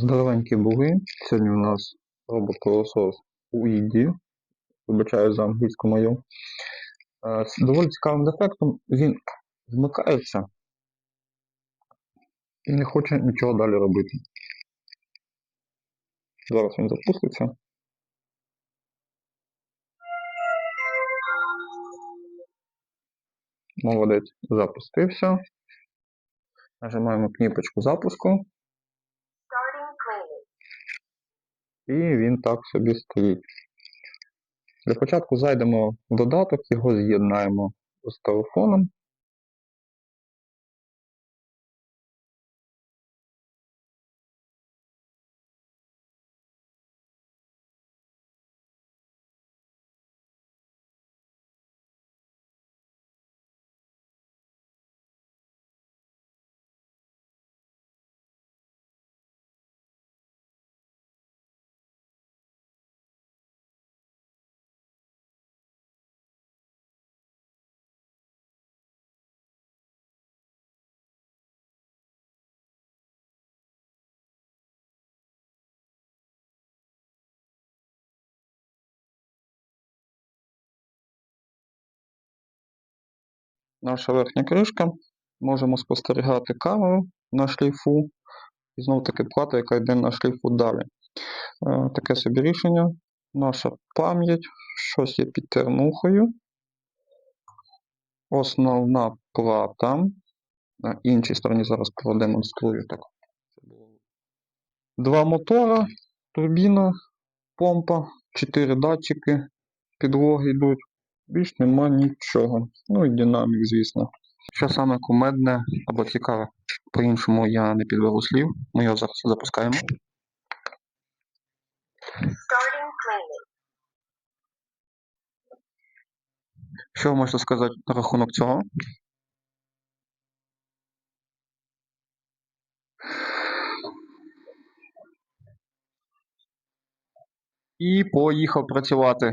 Здоровенькі були. Сьогодні у нас робот-пилосос UED. Вибачаю за англійську мою. Е, З доволі цікавим дефектом. Він вмикається і не хоче нічого далі робити. Зараз він запуститься. Молодець, запустився. Нажимаємо кнопочку запуску. І він так собі стоїть. Для початку зайдемо в додаток, його з'єднаємо з телефоном. Наша верхня кришка. Можемо спостерігати камеру на шлейфу. І знову таки плата, яка йде на шлейфу далі. Е, Таке собі рішення. Наша пам'ять, щось є під тернухою. Основна плата. На іншій стороні зараз продемонструю так. Два мотора, турбіна, помпа, чотири датчики, підлоги йдуть. Більш нема нічого. Ну і динамік, звісно. Що саме кумедне або цікаве, по-іншому я не підберу слів. Ми його зараз запускаємо. Що ви можете сказати на рахунок цього? І поїхав працювати.